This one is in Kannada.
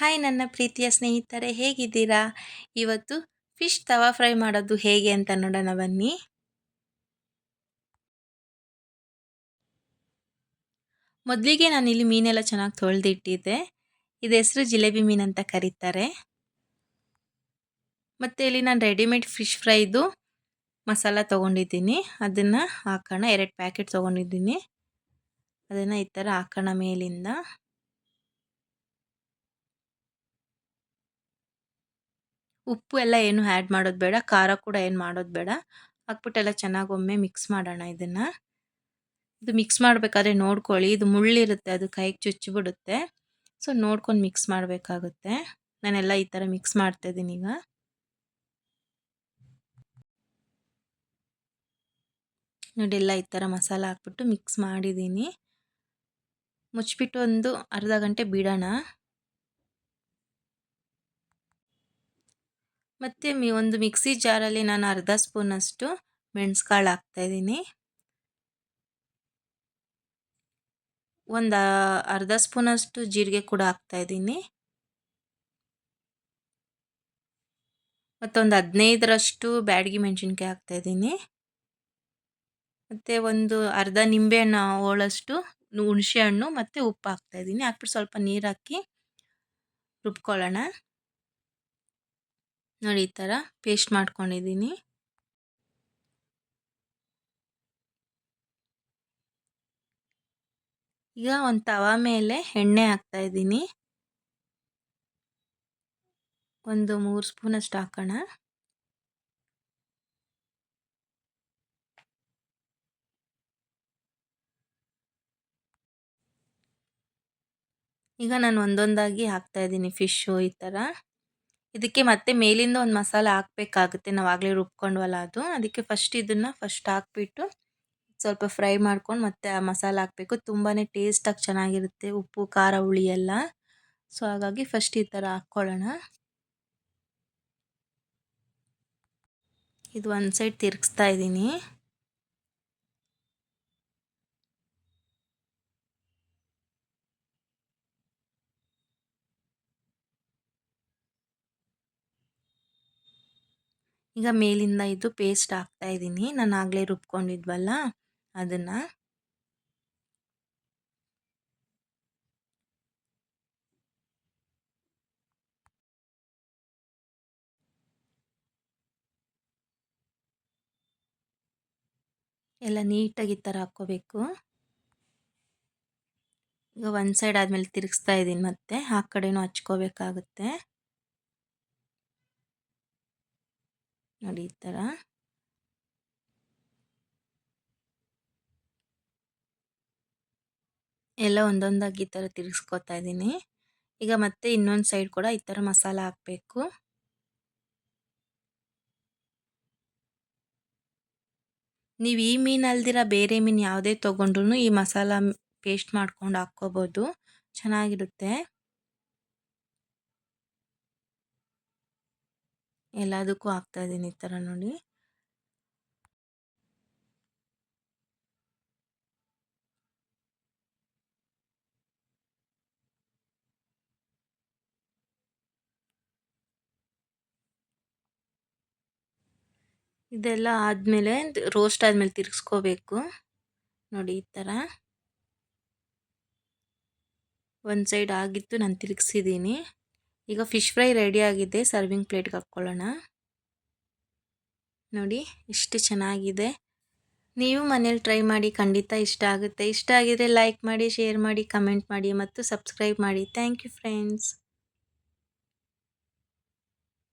ಹಾಯ್, ನನ್ನ ಪ್ರೀತಿಯ ಸ್ನೇಹಿತರೆ, ಹೇಗಿದ್ದೀರಾ? ಇವತ್ತು ಫಿಶ್ ತವಾ ಫ್ರೈ ಮಾಡೋದು ಹೇಗೆ ಅಂತ ನೋಡೋಣ, ಬನ್ನಿ. ಮೊದಲಿಗೆ ನಾನಿಲ್ಲಿ ಮೀನೆಲ್ಲ ಚೆನ್ನಾಗಿ ತೊಳೆದಿಟ್ಟಿದ್ದೆ. ಇದು ಹೆಸರು ಜಿಲೇಬಿ ಮೀನು ಅಂತ ಕರೀತಾರೆ. ಮತ್ತು ಇಲ್ಲಿ ನಾನು ರೆಡಿಮೇಡ್ ಫಿಶ್ ಫ್ರೈದು ಮಸಾಲ ತೊಗೊಂಡಿದ್ದೀನಿ. ಅದನ್ನು ಹಾಕೋಣ, ಎರಡು ಪ್ಯಾಕೆಟ್ ತೊಗೊಂಡಿದ್ದೀನಿ. ಅದನ್ನು ಈ ಥರ ಹಾಕೋಣ ಮೇಲಿಂದ. ಉಪ್ಪು ಎಲ್ಲ ಏನು ಆ್ಯಡ್ ಮಾಡೋದು ಬೇಡ, ಖಾರ ಕೂಡ ಏನು ಮಾಡೋದು ಬೇಡ. ಹಾಕ್ಬಿಟ್ಟೆಲ್ಲ ಚೆನ್ನಾಗಿ ಒಮ್ಮೆ ಮಿಕ್ಸ್ ಮಾಡೋಣ ಇದನ್ನು. ಇದು ಮಿಕ್ಸ್ ಮಾಡಬೇಕಾದ್ರೆ ನೋಡ್ಕೊಳ್ಳಿ, ಇದು ಮುಳ್ಳಿರುತ್ತೆ, ಅದು ಕೈಗೆ ಚುಚ್ಚಿಬಿಡುತ್ತೆ. ಸೊ ನೋಡ್ಕೊಂಡು ಮಿಕ್ಸ್ ಮಾಡಬೇಕಾಗುತ್ತೆ. ನಾನೆಲ್ಲ ಈ ಥರ ಮಿಕ್ಸ್ ಮಾಡ್ತಾಯಿದ್ದೀನಿ ಈಗ. ನೋಡಿ, ಎಲ್ಲ ಈ ಥರ ಮಸಾಲ ಹಾಕ್ಬಿಟ್ಟು ಮಿಕ್ಸ್ ಮಾಡಿದ್ದೀನಿ. ಮುಚ್ಚಿಬಿಟ್ಟು ಒಂದು ಅರ್ಧ ಗಂಟೆ ಬಿಡೋಣ. ಮತ್ತು ಮಿ, ಒಂದು ಮಿಕ್ಸಿ ಜಾರಲ್ಲಿ ನಾನು ಅರ್ಧ ಸ್ಪೂನಷ್ಟು ಮೆಣಸ್ಕಾಳು ಹಾಕ್ತಾಯಿದ್ದೀನಿ ಒಂದು ಅರ್ಧ ಸ್ಪೂನಷ್ಟು ಜೀರಿಗೆ ಕೂಡ ಹಾಕ್ತಾಯಿದ್ದೀನಿ ಮತ್ತೊಂದು ಹದಿನೈದರಷ್ಟು ಬ್ಯಾಡಗಿ ಮೆಣಸಿನ್ಕಾಯಿ ಹಾಕ್ತಾಯಿದ್ದೀನಿ ಮತ್ತು ಒಂದು ಅರ್ಧ ನಿಂಬೆಹಣ್ಣು ಹೋಳಷ್ಟು ಹುಣಸೆ ಹಣ್ಣು ಮತ್ತು ಉಪ್ಪು ಹಾಕ್ತಾಯಿದ್ದೀನಿ ಹಾಕ್ಬಿಟ್ಟು ಸ್ವಲ್ಪ ನೀರು ಹಾಕಿ ರುಬ್ಕೊಳ್ಳೋಣ. ನೋಡಿ ಈ ಥರ ಪೇಸ್ಟ್ ಮಾಡ್ಕೊಂಡಿದ್ದೀನಿ. ಈಗ ಒಂದು ತವಾ ಮೇಲೆ ಎಣ್ಣೆ ಹಾಕ್ತಾ ಇದ್ದೀನಿ. ಒಂದು ಮೂರು ಸ್ಪೂನಷ್ಟು ಹಾಕೋಣ. ಈಗ ನಾನು ಒಂದೊಂದಾಗಿ ಹಾಕ್ತಾ ಇದ್ದೀನಿ ಫಿಶ್ಶು ಈ ಥರ. ಇದಕ್ಕೆ ಮತ್ತೆ ಮೇಲಿಂದ ಒಂದು ಮಸಾಲ ಹಾಕಬೇಕಾಗುತ್ತೆ. ನಾವು ಆಗಲೇ ರುಬ್ಕೊಂಡ್ವಲ್ಲ ಅದು. ಅದಕ್ಕೆ ಫಸ್ಟ್ ಇದನ್ನು ಫಸ್ಟ್ ಹಾಕ್ಬಿಟ್ಟು ಸ್ವಲ್ಪ ಫ್ರೈ ಮಾಡ್ಕೊಂಡು ಮತ್ತೆ ಆ ಮಸಾಲ ಹಾಕಬೇಕು. ತುಂಬಾ ಟೇಸ್ಟಾಗಿ ಚೆನ್ನಾಗಿರುತ್ತೆ ಉಪ್ಪು, ಖಾರ, ಹುಳಿ ಎಲ್ಲ. ಸೊ ಹಾಗಾಗಿ ಫಸ್ಟ್ ಈ ಥರ ಹಾಕ್ಕೊಳ್ಳೋಣ. ಇದು ಒಂದು ಸೈಡ್ ತಿರುಗಿಸ್ತಾ ಇದ್ದೀನಿ. ಈಗ ಮೇಲಿಂದ ಇದು ಪೇಸ್ಟ್ ಹಾಕ್ತಾ ಇದ್ದೀನಿ. ನಾನು ಆಗಲೇ ರುಬ್ಕೊಂಡಿದ್ವಲ್ಲ, ಅದನ್ನು. ಎಲ್ಲ ನೀಟಾಗಿ ಈ ಥರ ಹಾಕ್ಕೋಬೇಕು. ಈಗ ಒಂದು ಸೈಡ್ ಆದಮೇಲೆ ತಿರುಗಿಸ್ತಾ ಇದ್ದೀನಿ ಮತ್ತೆ, ಆ ಕಡೆನೂ ಹಚ್ಕೋಬೇಕಾಗುತ್ತೆ. ನೋಡಿ ಈ ಥರ ಎಲ್ಲ ಒಂದೊಂದಾಗಿ ಈ ಥರ ತಿರ್ಗಿಸ್ಕೊತಾ ಇದ್ದೀನಿ ಈಗ ಮತ್ತೆ ಇನ್ನೊಂದು ಸೈಡ್ ಕೂಡ ಈ ಥರ ಮಸಾಲ ಹಾಕಬೇಕು. ನೀವು ಈ ಮೀನು ಅಲ್ದಿರ ಬೇರೆ ಮೀನು ಯಾವುದೇ ತೊಗೊಂಡ್ರು ಈ ಮಸಾಲ ಪೇಸ್ಟ್ ಮಾಡ್ಕೊಂಡು ಹಾಕ್ಕೋಬೋದು. ಚೆನ್ನಾಗಿರುತ್ತೆ. ಎಲ್ಲದಕ್ಕೂ ಹಾಕ್ತಾ ಇದ್ದೀನಿ ಈ ಥರ ನೋಡಿ. ಇದೆಲ್ಲ ಆದಮೇಲೆ ರೋಸ್ಟ್ ಆದಮೇಲೆ ತಿರ್ಗಿಸ್ಕೋಬೇಕು. ನೋಡಿ ಈ ಥರ. ಒಂದು ಸೈಡ್ ಆಗಿತ್ತು, ನಾನು ತಿರುಗಿಸಿದ್ದೀನಿ. ಈಗ ಫಿಶ್ ಫ್ರೈ ರೆಡಿ ಆಗಿದೆ. ಸರ್ವಿಂಗ್ ಪ್ಲೇಟ್ಗೆ ಹಾಕ್ಕೊಳ್ಳೋಣ ನೋಡಿ, ಎಷ್ಟು ಚೆನ್ನಾಗಿದೆ. ನೀವು ಮನೇಲಿ ಟ್ರೈ ಮಾಡಿ ಖಂಡಿತ ಇಷ್ಟ ಆಗುತ್ತೆ. ಇಷ್ಟ ಆಗಿದ್ರೆ ಲೈಕ್ ಮಾಡಿ ಶೇರ್ ಮಾಡಿ ಕಮೆಂಟ್ ಮಾಡಿ ಮತ್ತು ಸಬ್ಸ್ಕ್ರೈಬ್ ಮಾಡಿ. Thank you friends